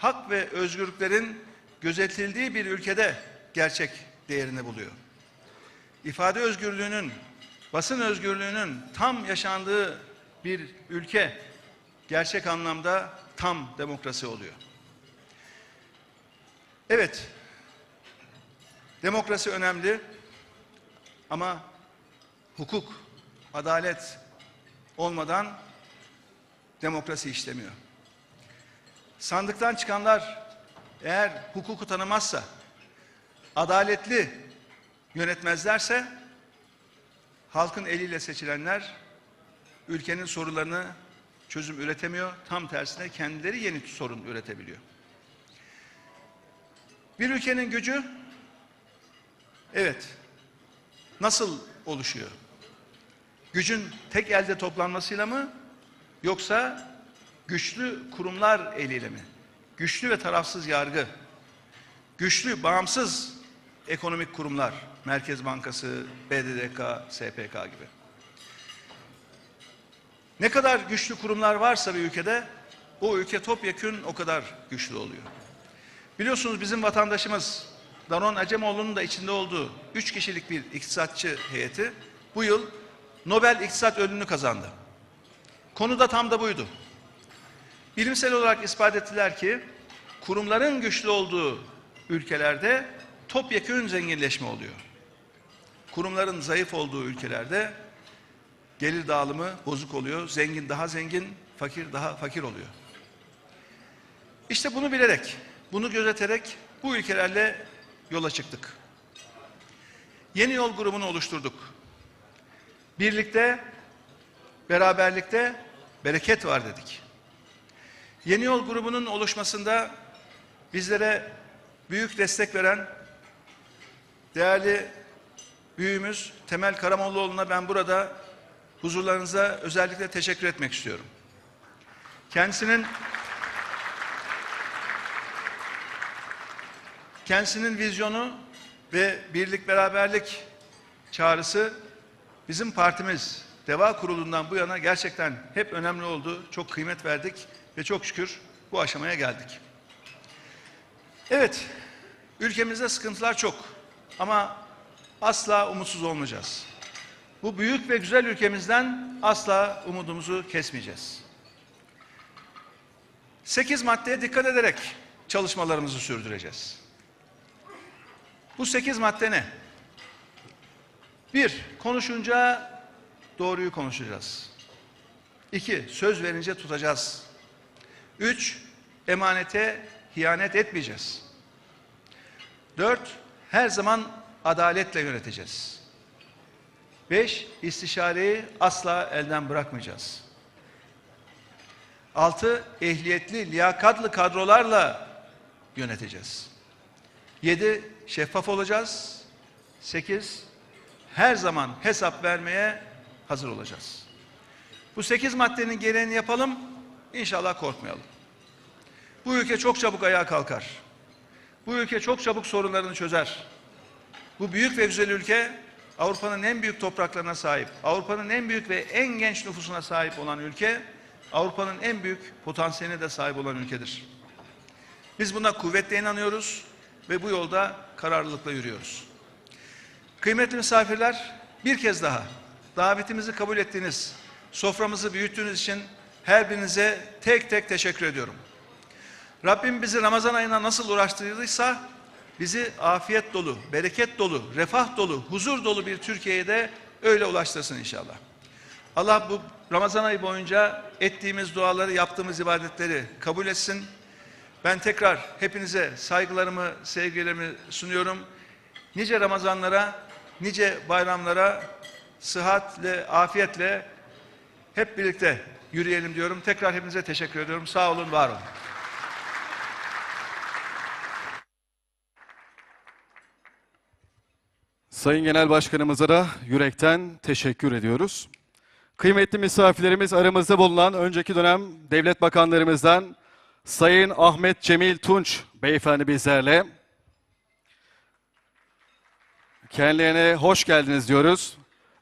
hak ve özgürlüklerin gözetildiği bir ülkede gerçek değerini buluyor. İfade özgürlüğünün, basın özgürlüğünün tam yaşandığı bir ülke gerçek anlamda tam demokrasi oluyor. Evet, demokrasi önemli ama hukuk, adalet olmadan demokrasi işlemiyor. Sandıktan çıkanlar eğer hukuku tanımazsa, adaletli yönetmezlerse halkın eliyle seçilenler ülkenin sorunlarını çözüm üretemiyor. Tam tersine kendileri yeni sorun üretebiliyor. Bir ülkenin gücü evet nasıl oluşuyor? Gücün tek elde toplanmasıyla mı yoksa güçlü kurumlar eliyle mi? Güçlü ve tarafsız yargı, güçlü bağımsız ekonomik kurumlar, Merkez Bankası, BDDK, SPK gibi. Ne kadar güçlü kurumlar varsa bir ülkede o ülke topyekün o kadar güçlü oluyor. Biliyorsunuz bizim vatandaşımız Daron Acemoğlu'nun da içinde olduğu üç kişilik bir iktisatçı heyeti bu yıl Nobel İktisat Ödülünü kazandı. Konu da tam da buydu. Bilimsel olarak ispat ettiler ki kurumların güçlü olduğu ülkelerde topyekün zenginleşme oluyor. Kurumların zayıf olduğu ülkelerde gelir dağılımı bozuk oluyor. Zengin daha zengin, fakir daha fakir oluyor. İşte bunu bilerek, bunu gözeterek bu ülkelerle yola çıktık. Yeni yol grubunu oluşturduk. Birlikte, beraberlikte bereket var dedik. Yeni yol grubunun oluşmasında bizlere büyük destek veren değerli büyüğümüz Temel Karamollaoğlu'na ben burada huzurlarınıza özellikle teşekkür etmek istiyorum. Kendisinin kendisinin vizyonu ve birlik beraberlik çağrısı bizim partimiz Deva Kurulu'ndan bu yana gerçekten hep önemli oldu. Çok kıymet verdik ve çok şükür bu aşamaya geldik. Evet, ülkemizde sıkıntılar çok ama asla umutsuz olmayacağız. Bu büyük ve güzel ülkemizden asla umudumuzu kesmeyeceğiz. Sekiz maddeye dikkat ederek çalışmalarımızı sürdüreceğiz. Bu sekiz madde ne? Bir, konuşunca doğruyu konuşacağız. İki, söz verince tutacağız. Üç, emanete hiyanet etmeyeceğiz. Dört, her zaman adaletle yöneteceğiz. Beş, istişareyi asla elden bırakmayacağız. Altı, ehliyetli, liyakatlı kadrolarla yöneteceğiz. Yedi, şeffaf olacağız. Sekiz, her zaman hesap vermeye hazır olacağız. Bu sekiz maddenin gereğini yapalım, inşallah korkmayalım. Bu ülke çok çabuk ayağa kalkar. Bu ülke çok çabuk sorunlarını çözer. Bu büyük ve güzel ülke Avrupa'nın en büyük topraklarına sahip, Avrupa'nın en büyük ve en genç nüfusuna sahip olan ülke, Avrupa'nın en büyük potansiyeline de sahip olan ülkedir. Biz buna kuvvetle inanıyoruz ve bu yolda kararlılıkla yürüyoruz. Kıymetli misafirler, bir kez daha davetimizi kabul ettiğiniz, soframızı büyüttüğünüz için her birinize tek tek teşekkür ediyorum. Rabbim bizi Ramazan ayına nasıl uğraştırdıysa bizi afiyet dolu, bereket dolu, refah dolu, huzur dolu bir Türkiye'ye de öyle ulaştırsın inşallah. Allah bu Ramazan ayı boyunca ettiğimiz duaları, yaptığımız ibadetleri kabul etsin. Ben tekrar hepinize saygılarımı, sevgilerimi sunuyorum. Nice Ramazanlara, nice bayramlara sıhhatle, afiyetle hep birlikte yürüyelim diyorum. Tekrar hepinize teşekkür ediyorum. Sağ olun, var olun. Sayın Genel Başkanımıza da yürekten teşekkür ediyoruz. Kıymetli misafirlerimiz aramızda bulunan önceki dönem devlet bakanlarımızdan Sayın Ahmet Cemil Tunç beyefendi bizlerle. Kendilerine hoş geldiniz diyoruz.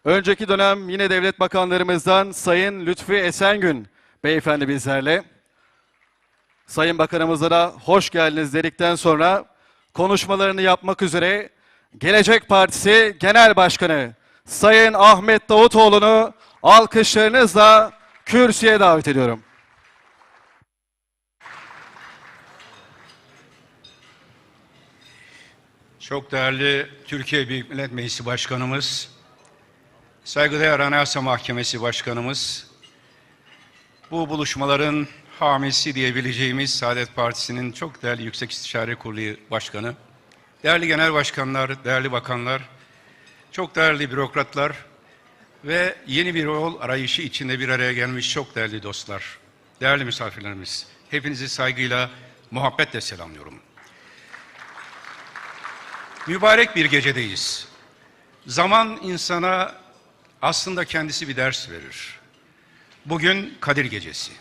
Önceki dönem yine devlet bakanlarımızdan Sayın Lütfi Esengün beyefendi bizlerle. Sayın Bakanımıza da hoş geldiniz dedikten sonra konuşmalarını yapmak üzere Gelecek Partisi Genel Başkanı Sayın Ahmet Davutoğlu'nu alkışlarınızla kürsüye davet ediyorum. Çok değerli Türkiye Büyük Millet Meclisi Başkanımız, saygıdeğer Anayasa Mahkemesi Başkanımız, bu buluşmaların hamisi diyebileceğimiz Saadet Partisi'nin çok değerli Yüksek İstişare Kurulu Başkanı, değerli genel başkanlar, değerli bakanlar, çok değerli bürokratlar ve yeni bir yol arayışı içinde bir araya gelmiş çok değerli dostlar, değerli misafirlerimiz, hepinizi saygıyla, muhabbetle selamlıyorum. Mübarek bir gecedeyiz. Zaman insana aslında kendisi bir ders verir. Bugün Kadir Gecesi.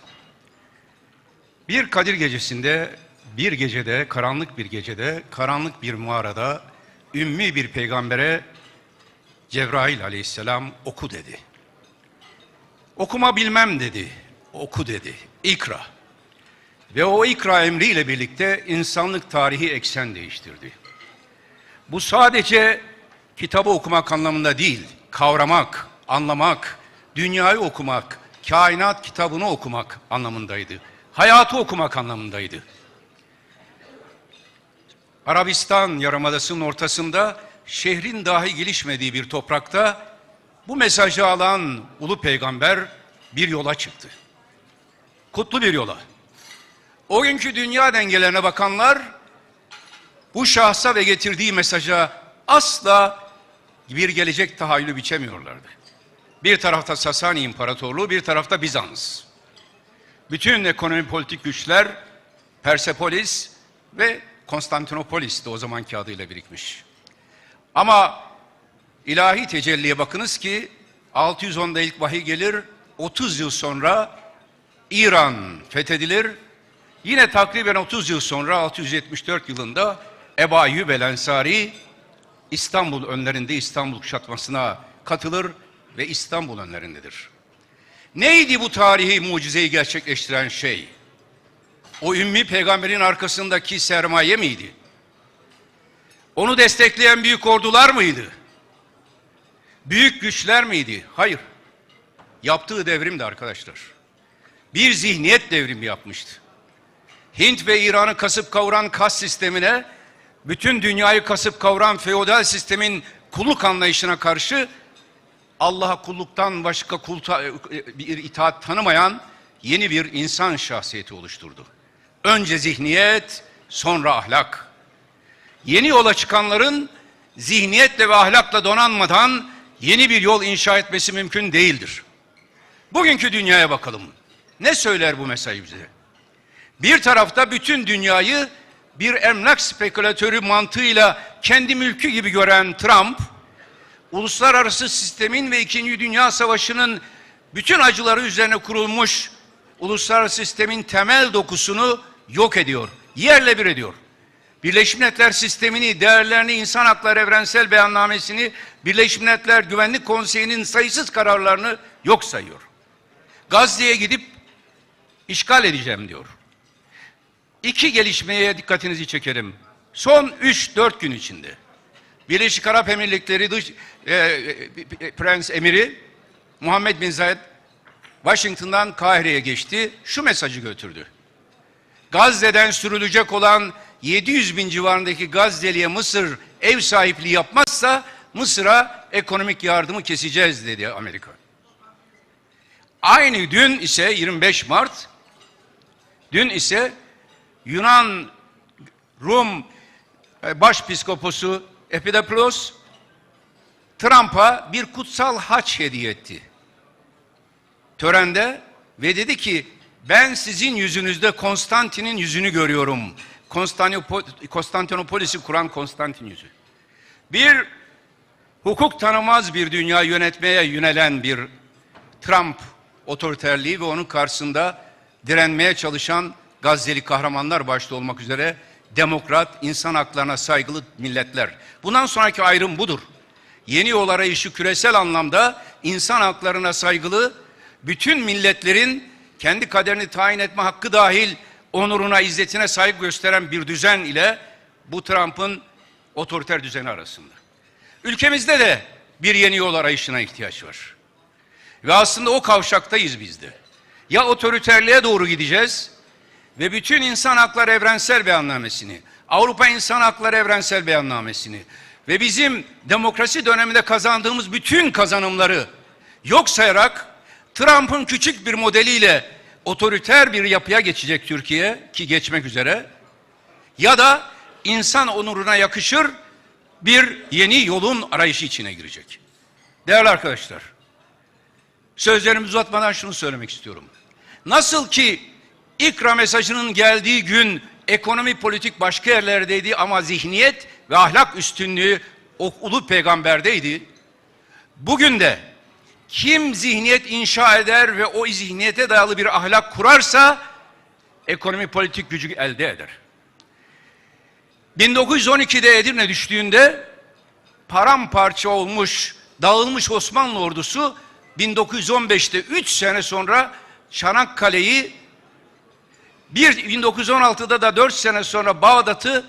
Bir Kadir Gecesi'nde, bir gecede, karanlık bir gecede, karanlık bir mağarada ümmi bir peygambere Cebrail aleyhisselam oku dedi. Okuma bilmem dedi, oku dedi, ikra. Ve o ikra emriyle birlikte insanlık tarihi eksen değiştirdi. Bu sadece kitabı okumak anlamında değil, kavramak, anlamak, dünyayı okumak, kainat kitabını okumak anlamındaydı. Hayatı okumak anlamındaydı. Arabistan Yarımadası'nın ortasında şehrin dahi gelişmediği bir toprakta bu mesajı alan ulu peygamber bir yola çıktı. Kutlu bir yola. O günkü dünya dengelerine bakanlar bu şahsa ve getirdiği mesaja asla bir gelecek tahayyülü biçemiyorlardı. Bir tarafta Sasani İmparatorluğu, bir tarafta Bizans. Bütün ekonomi politik güçler Persepolis ve Konstantinopolis'te o zamanki adıyla birikmiş. Ama ilahi tecelliye bakınız ki 610'da ilk vahiy gelir, 30 yıl sonra İran fethedilir. Yine takriben 30 yıl sonra 674 yılında Eba Ayyub el Ensari İstanbul önlerinde İstanbul kuşatmasına katılır ve İstanbul önlerindedir. Neydi bu tarihi mucizeyi gerçekleştiren şey? O ümmi peygamberin arkasındaki sermaye miydi? Onu destekleyen büyük ordular mıydı? Büyük güçler miydi? Hayır. Yaptığı devrimdi arkadaşlar. Bir zihniyet devrimi yapmıştı. Hint ve İran'ı kasıp kavuran kas sistemine, bütün dünyayı kasıp kavuran feodal sistemin kulluk anlayışına karşı Allah'a kulluktan başka kulta, bir itaat tanımayan yeni bir insan şahsiyeti oluşturdu. Önce zihniyet, sonra ahlak. Yeni yola çıkanların zihniyetle ve ahlakla donanmadan yeni bir yol inşa etmesi mümkün değildir. Bugünkü dünyaya bakalım. Ne söyler bu mesaj bize? Bir tarafta bütün dünyayı bir emlak spekülatörü mantığıyla kendi mülkü gibi gören Trump, uluslararası sistemin ve İkinci Dünya Savaşı'nın bütün acıları üzerine kurulmuş uluslararası sistemin temel dokusunu yok ediyor, yerle bir ediyor. Birleşmiş Milletler sistemini, değerlerini, insan hakları evrensel beyannamesini, Birleşmiş Milletler Güvenlik Konseyi'nin sayısız kararlarını yok sayıyor. Gazze'ye gidip işgal edeceğim diyor. İki gelişmeye dikkatinizi çekerim. Son 3-4 gün içinde. Birleşik Arap Emirlikleri dış e, e, Prens Emiri Muhammed Bin Zayed Washington'dan Kahire'ye geçti. Şu mesajı götürdü. Gazze'den sürülecek olan 700 bin civarındaki Gazze'liye Mısır ev sahipliği yapmazsa Mısır'a ekonomik yardımı keseceğiz dedi Amerika. Aynı dün ise 25 Mart dün ise Yunan Rum e, Başpiskoposu Epidaplos Trump'a bir kutsal haç hediye etti. Törende ve dedi ki ben sizin yüzünüzde Konstantin'in yüzünü görüyorum. Konstantinopol- Konstantinopolis'i kuran Konstantin yüzü. Bir hukuk tanımaz bir dünya yönetmeye yönelen bir Trump otoriterliği ve onun karşısında direnmeye çalışan Gazze'li kahramanlar başta olmak üzere demokrat, insan haklarına saygılı milletler. Bundan sonraki ayrım budur. Yeni yol arayışı küresel anlamda insan haklarına saygılı bütün milletlerin kendi kaderini tayin etme hakkı dahil onuruna, izzetine saygı gösteren bir düzen ile bu Trump'ın otoriter düzeni arasında. Ülkemizde de bir yeni yol arayışına ihtiyaç var. Ve aslında o kavşaktayız biz de. Ya otoriterliğe doğru gideceğiz ve bütün insan hakları evrensel beyannamesini, Avrupa İnsan Hakları Evrensel Beyannamesini ve bizim demokrasi döneminde kazandığımız bütün kazanımları yok sayarak Trump'ın küçük bir modeliyle otoriter bir yapıya geçecek Türkiye ki geçmek üzere ya da insan onuruna yakışır bir yeni yolun arayışı içine girecek. Değerli arkadaşlar, sözlerimi uzatmadan şunu söylemek istiyorum. Nasıl ki İkra mesajının geldiği gün ekonomi politik başka yerlerdeydi ama zihniyet ve ahlak üstünlüğü o ulu peygamberdeydi. Bugün de kim zihniyet inşa eder ve o zihniyete dayalı bir ahlak kurarsa ekonomi politik gücü elde eder. 1912'de Edirne düştüğünde paramparça olmuş, dağılmış Osmanlı ordusu 1915'te 3 sene sonra Çanakkale'yi bir 1916'da da 4 sene sonra Bağdat'ı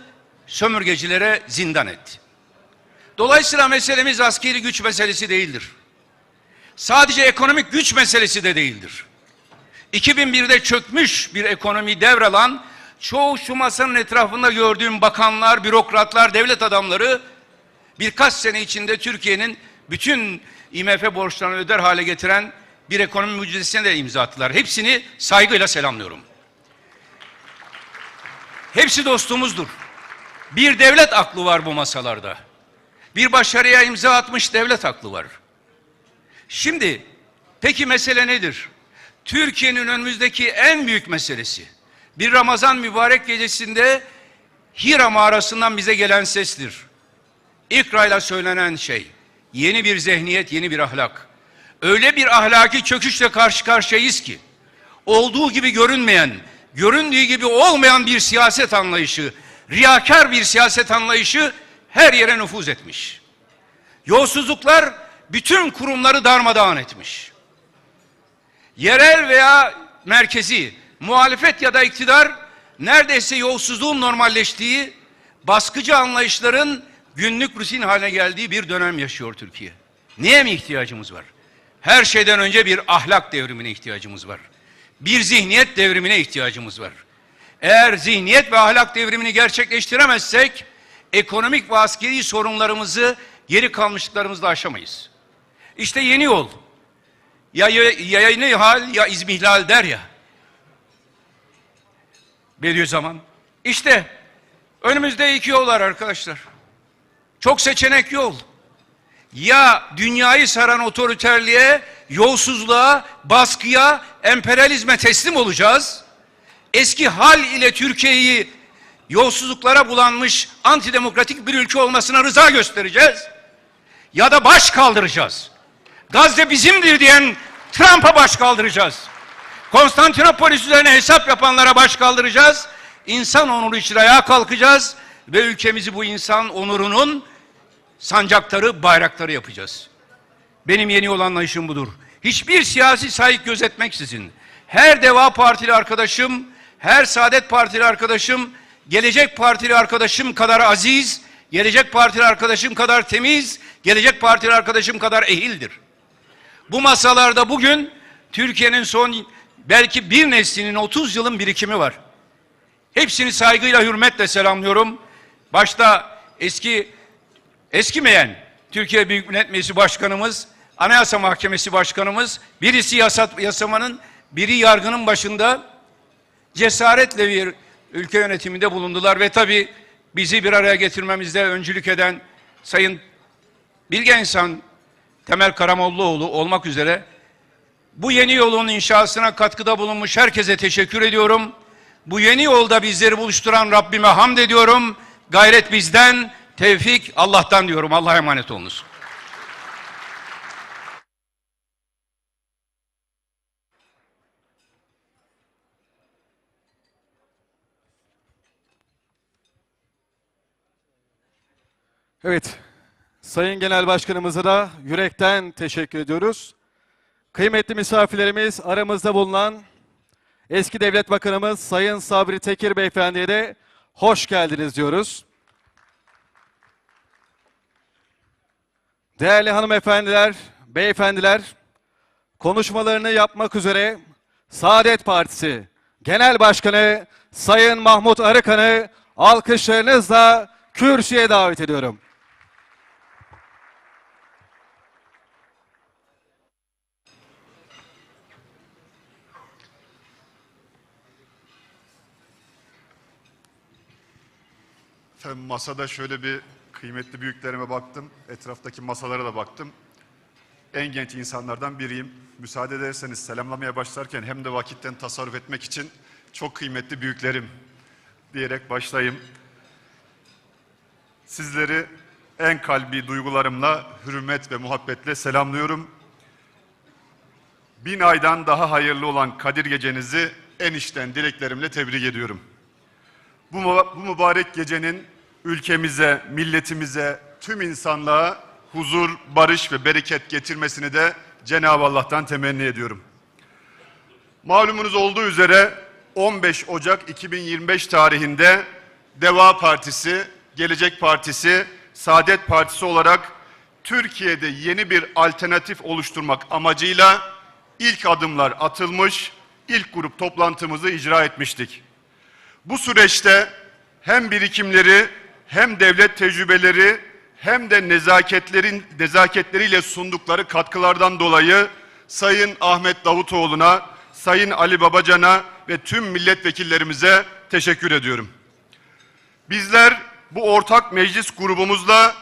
sömürgecilere zindan etti. Dolayısıyla meselemiz askeri güç meselesi değildir. Sadece ekonomik güç meselesi de değildir. 2001'de çökmüş bir ekonomi devralan çoğu şu masanın etrafında gördüğüm bakanlar, bürokratlar, devlet adamları birkaç sene içinde Türkiye'nin bütün IMF borçlarını öder hale getiren bir ekonomi mucizesine de imza attılar. Hepsini saygıyla selamlıyorum. Hepsi dostumuzdur. Bir devlet aklı var bu masalarda. Bir başarıya imza atmış devlet aklı var. Şimdi peki mesele nedir? Türkiye'nin önümüzdeki en büyük meselesi. Bir Ramazan mübarek gecesinde Hira mağarasından bize gelen sestir. İkrayla söylenen şey. Yeni bir zihniyet, yeni bir ahlak. Öyle bir ahlaki çöküşle karşı karşıyayız ki olduğu gibi görünmeyen, göründüğü gibi olmayan bir siyaset anlayışı, riyakar bir siyaset anlayışı her yere nüfuz etmiş. Yolsuzluklar bütün kurumları darmadağın etmiş. Yerel veya merkezi, muhalefet ya da iktidar neredeyse yolsuzluğun normalleştiği, baskıcı anlayışların günlük rutin haline geldiği bir dönem yaşıyor Türkiye. Neye mi ihtiyacımız var? Her şeyden önce bir ahlak devrimine ihtiyacımız var. Bir zihniyet devrimine ihtiyacımız var. Eğer zihniyet ve ahlak devrimini gerçekleştiremezsek ekonomik ve askeri sorunlarımızı geri kalmışlıklarımızla aşamayız. İşte yeni yol. Ya, ya, ya yeni hal ya izmihlal der ya. Bediüzzaman. İşte önümüzde iki yol var arkadaşlar. Çok seçenek yol. Ya dünyayı saran otoriterliğe, yolsuzluğa, baskıya, emperyalizme teslim olacağız. Eski hal ile Türkiye'yi yolsuzluklara bulanmış antidemokratik bir ülke olmasına rıza göstereceğiz. Ya da baş kaldıracağız. Gazze bizimdir diyen Trump'a baş kaldıracağız. Konstantinopolis üzerine hesap yapanlara baş kaldıracağız. İnsan onuru için ayağa kalkacağız ve ülkemizi bu insan onurunun sancaktarı, bayrakları yapacağız. Benim yeni olan anlayışım budur. Hiçbir siyasi saygı gözetmeksizin her Deva Partili arkadaşım, her Saadet Partili arkadaşım, Gelecek Partili arkadaşım kadar aziz, Gelecek Partili arkadaşım kadar temiz, Gelecek Partili arkadaşım kadar ehildir. Bu masalarda bugün Türkiye'nin son belki bir neslinin 30 yılın birikimi var. Hepsini saygıyla, hürmetle selamlıyorum. Başta eski eskimeyen Türkiye Büyük Millet Meclisi Başkanımız, Anayasa Mahkemesi Başkanımız, birisi yasat, yasamanın, biri yargının başında cesaretle bir ülke yönetiminde bulundular ve tabii bizi bir araya getirmemizde öncülük eden Sayın Bilge İnsan Temel Karamollaoğlu olmak üzere bu yeni yolun inşasına katkıda bulunmuş herkese teşekkür ediyorum. Bu yeni yolda bizleri buluşturan Rabbime hamd ediyorum. Gayret bizden, tevfik Allah'tan diyorum. Allah'a emanet olunuz. Evet, Sayın Genel Başkanımıza da yürekten teşekkür ediyoruz. Kıymetli misafirlerimiz, aramızda bulunan eski devlet bakanımız Sayın Sabri Tekir Beyefendi'ye de hoş geldiniz diyoruz. Değerli hanımefendiler, beyefendiler, konuşmalarını yapmak üzere Saadet Partisi Genel Başkanı Sayın Mahmut Arıkan'ı alkışlarınızla kürsüye davet ediyorum. Efendim masada şöyle bir kıymetli büyüklerime baktım. Etraftaki masalara da baktım. En genç insanlardan biriyim. Müsaade ederseniz selamlamaya başlarken hem de vakitten tasarruf etmek için çok kıymetli büyüklerim diyerek başlayayım. Sizleri en kalbi duygularımla, hürmet ve muhabbetle selamlıyorum. Bin aydan daha hayırlı olan Kadir Gecenizi en içten dileklerimle tebrik ediyorum. Bu, bu mübarek gecenin ülkemize, milletimize, tüm insanlığa huzur, barış ve bereket getirmesini de Cenab-ı Allah'tan temenni ediyorum. Malumunuz olduğu üzere 15 Ocak 2025 tarihinde Deva Partisi, Gelecek Partisi, Saadet Partisi olarak Türkiye'de yeni bir alternatif oluşturmak amacıyla ilk adımlar atılmış, ilk grup toplantımızı icra etmiştik. Bu süreçte hem birikimleri hem devlet tecrübeleri hem de nezaketlerin nezaketleriyle sundukları katkılardan dolayı Sayın Ahmet Davutoğlu'na, Sayın Ali Babacan'a ve tüm milletvekillerimize teşekkür ediyorum. Bizler bu ortak meclis grubumuzla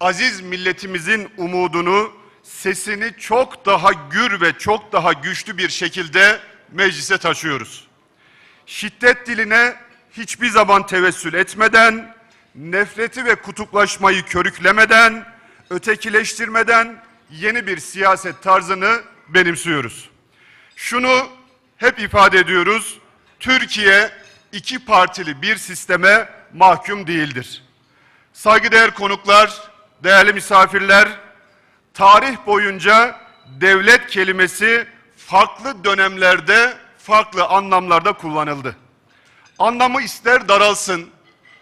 aziz milletimizin umudunu, sesini çok daha gür ve çok daha güçlü bir şekilde meclise taşıyoruz şiddet diline hiçbir zaman tevessül etmeden, nefreti ve kutuplaşmayı körüklemeden, ötekileştirmeden yeni bir siyaset tarzını benimsiyoruz. Şunu hep ifade ediyoruz. Türkiye iki partili bir sisteme mahkum değildir. Saygıdeğer konuklar, değerli misafirler, tarih boyunca devlet kelimesi farklı dönemlerde farklı anlamlarda kullanıldı. Anlamı ister daralsın,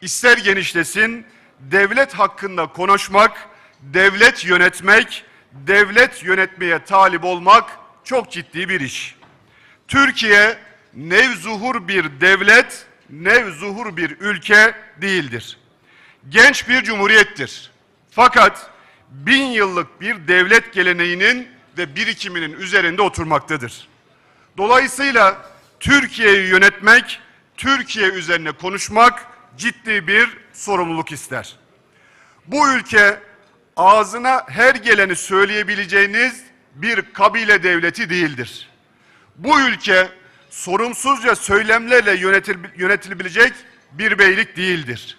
ister genişlesin, devlet hakkında konuşmak, devlet yönetmek, devlet yönetmeye talip olmak çok ciddi bir iş. Türkiye nevzuhur bir devlet, nevzuhur bir ülke değildir. Genç bir cumhuriyettir. Fakat bin yıllık bir devlet geleneğinin ve birikiminin üzerinde oturmaktadır. Dolayısıyla Türkiye'yi yönetmek, Türkiye üzerine konuşmak ciddi bir sorumluluk ister. Bu ülke ağzına her geleni söyleyebileceğiniz bir kabile devleti değildir. Bu ülke sorumsuzca söylemlerle yönetil- yönetilebilecek bir beylik değildir.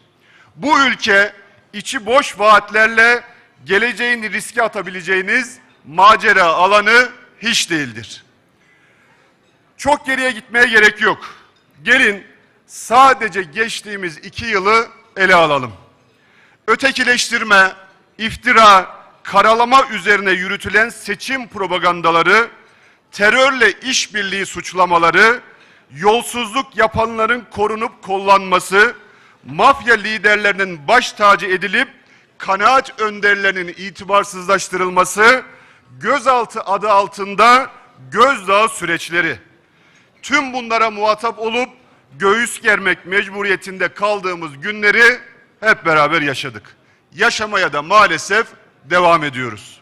Bu ülke içi boş vaatlerle geleceğini riske atabileceğiniz macera alanı hiç değildir. Çok geriye gitmeye gerek yok. Gelin sadece geçtiğimiz iki yılı ele alalım. Ötekileştirme, iftira, karalama üzerine yürütülen seçim propagandaları, terörle işbirliği suçlamaları, yolsuzluk yapanların korunup kollanması, mafya liderlerinin baş tacı edilip kanaat önderlerinin itibarsızlaştırılması, gözaltı adı altında gözdağı süreçleri. Tüm bunlara muhatap olup göğüs germek mecburiyetinde kaldığımız günleri hep beraber yaşadık. Yaşamaya da maalesef devam ediyoruz.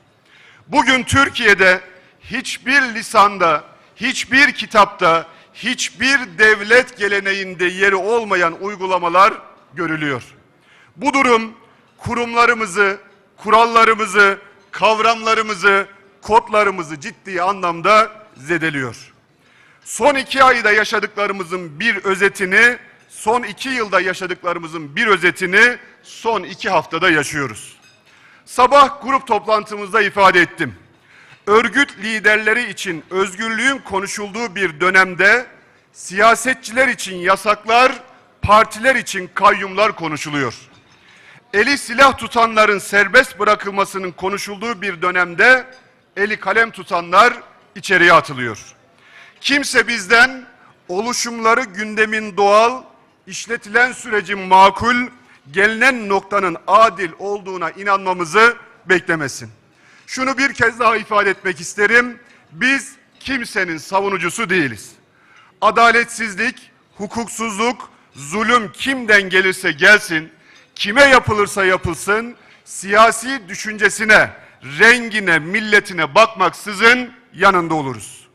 Bugün Türkiye'de hiçbir lisanda, hiçbir kitapta, hiçbir devlet geleneğinde yeri olmayan uygulamalar görülüyor. Bu durum kurumlarımızı, kurallarımızı, kavramlarımızı, kodlarımızı ciddi anlamda zedeliyor. Son iki ayda yaşadıklarımızın bir özetini, son iki yılda yaşadıklarımızın bir özetini son iki haftada yaşıyoruz. Sabah grup toplantımızda ifade ettim. Örgüt liderleri için özgürlüğün konuşulduğu bir dönemde siyasetçiler için yasaklar, partiler için kayyumlar konuşuluyor. Eli silah tutanların serbest bırakılmasının konuşulduğu bir dönemde eli kalem tutanlar içeriye atılıyor. Kimse bizden oluşumları gündemin doğal, işletilen sürecin makul, gelinen noktanın adil olduğuna inanmamızı beklemesin. Şunu bir kez daha ifade etmek isterim. Biz kimsenin savunucusu değiliz. Adaletsizlik, hukuksuzluk, zulüm kimden gelirse gelsin, kime yapılırsa yapılsın, siyasi düşüncesine, rengine, milletine bakmaksızın yanında oluruz.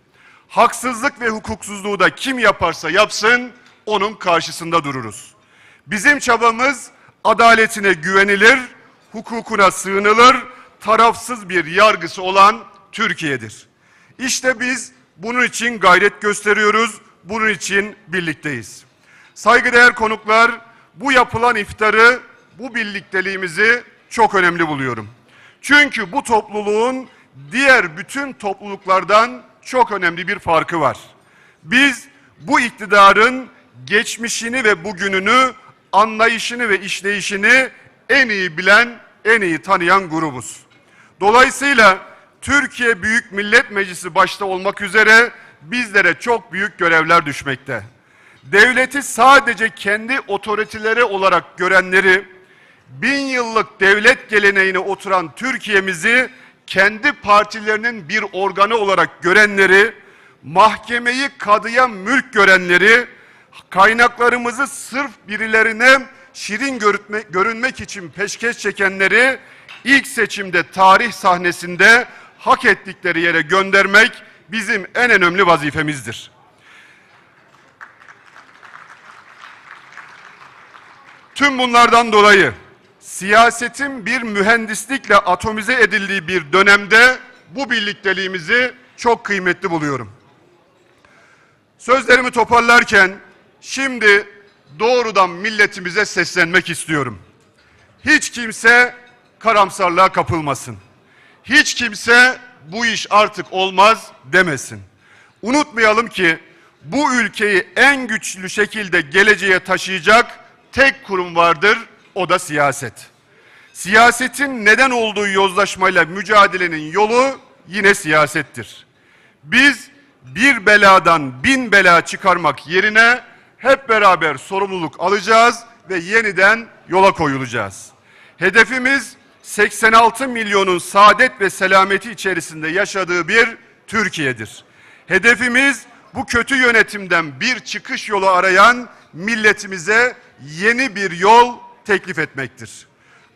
Haksızlık ve hukuksuzluğu da kim yaparsa yapsın onun karşısında dururuz. Bizim çabamız adaletine güvenilir, hukukuna sığınılır, tarafsız bir yargısı olan Türkiye'dir. İşte biz bunun için gayret gösteriyoruz, bunun için birlikteyiz. Saygıdeğer konuklar, bu yapılan iftarı, bu birlikteliğimizi çok önemli buluyorum. Çünkü bu topluluğun diğer bütün topluluklardan çok önemli bir farkı var. Biz bu iktidarın geçmişini ve bugününü, anlayışını ve işleyişini en iyi bilen, en iyi tanıyan grubuz. Dolayısıyla Türkiye Büyük Millet Meclisi başta olmak üzere bizlere çok büyük görevler düşmekte. Devleti sadece kendi otoriteleri olarak görenleri, bin yıllık devlet geleneğine oturan Türkiye'mizi kendi partilerinin bir organı olarak görenleri, mahkemeyi kadıya mülk görenleri, kaynaklarımızı sırf birilerine şirin görütme, görünmek için peşkeş çekenleri ilk seçimde tarih sahnesinde hak ettikleri yere göndermek bizim en önemli vazifemizdir. Tüm bunlardan dolayı siyasetin bir mühendislikle atomize edildiği bir dönemde bu birlikteliğimizi çok kıymetli buluyorum. Sözlerimi toparlarken şimdi doğrudan milletimize seslenmek istiyorum. Hiç kimse karamsarlığa kapılmasın. Hiç kimse bu iş artık olmaz demesin. Unutmayalım ki bu ülkeyi en güçlü şekilde geleceğe taşıyacak tek kurum vardır, o da siyaset. Siyasetin neden olduğu yozlaşmayla mücadelenin yolu yine siyasettir. Biz bir beladan bin bela çıkarmak yerine hep beraber sorumluluk alacağız ve yeniden yola koyulacağız. Hedefimiz 86 milyonun saadet ve selameti içerisinde yaşadığı bir Türkiye'dir. Hedefimiz bu kötü yönetimden bir çıkış yolu arayan milletimize yeni bir yol teklif etmektir.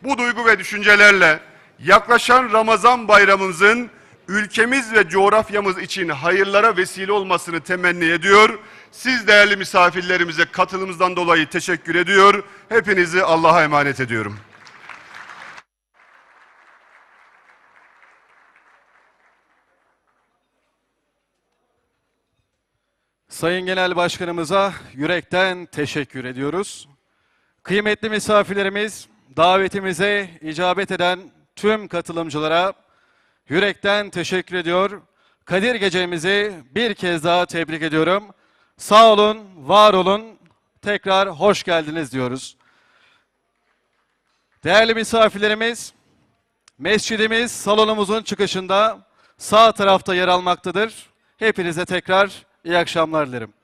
Bu duygu ve düşüncelerle yaklaşan Ramazan bayramımızın ülkemiz ve coğrafyamız için hayırlara vesile olmasını temenni ediyor. Siz değerli misafirlerimize katılımınızdan dolayı teşekkür ediyor. Hepinizi Allah'a emanet ediyorum. Sayın Genel Başkanımıza yürekten teşekkür ediyoruz. Kıymetli misafirlerimiz, davetimize icabet eden tüm katılımcılara yürekten teşekkür ediyor. Kadir Gecemizi bir kez daha tebrik ediyorum. Sağ olun, var olun. Tekrar hoş geldiniz diyoruz. Değerli misafirlerimiz, mescidimiz salonumuzun çıkışında sağ tarafta yer almaktadır. Hepinize tekrar iyi akşamlar dilerim.